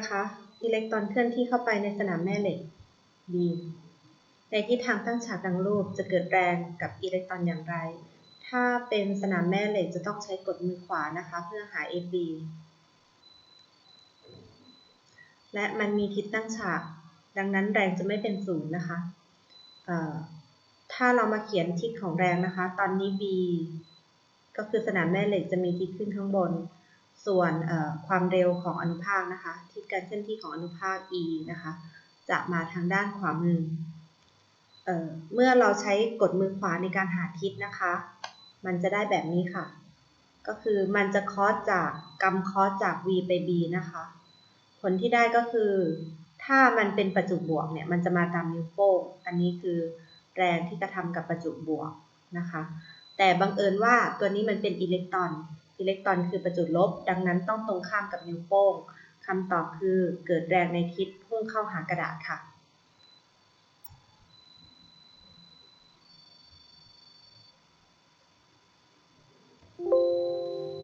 นะคะ อิเล็กตรอนเคลื่อนที่เข้าไปในสนามแม่เหล็ก B ในทิศทางตั้งฉากดังรูปจะเกิดแรงกับอิเล็กตรอนอย่างไร ถ้าเป็นสนามแม่เหล็กจะต้องใช้กดมือขวานะคะ เพื่อหา FB และมันมีทิศตั้งฉาก ดังนั้นแรงจะไม่เป็นศูนย์นะคะ ถ้าเรามาเขียนทิศของแรงนะคะ ตอนนี้ B ก็คือสนามแม่เหล็กจะมีทิศขึ้นข้างบน ส่วนความเร็วของอนุภาคนะคะทิศการเคลื่อนที่ของอนุภาค E นะคะจะมาทางด้านขวามือเอเมื่อเราใช้กดมือขวาในการหาทิศนะคะ มันจะได้แบบนี้ค่ะ ก็คือมันจะคอสจากกำคอสจาก v ไป b นะคะ ผลที่ได้ก็คือ ถ้ามันเป็นประจุบวกเนี่ยมันจะมาตามนิ้วโป้งอันนี้คือแรงที่กระทำกับประจุบวกนะคะ แต่บังเอิญว่าตัวนี้มันเป็นอิเล็กตรอน อิเล็กตรอนคือประจุลบ ดังนั้นต้องตรงข้ามกับนิ้วโป้งคำตอบคือเกิดแรงในทิศพุ่งเข้าหากระดาษค่ะ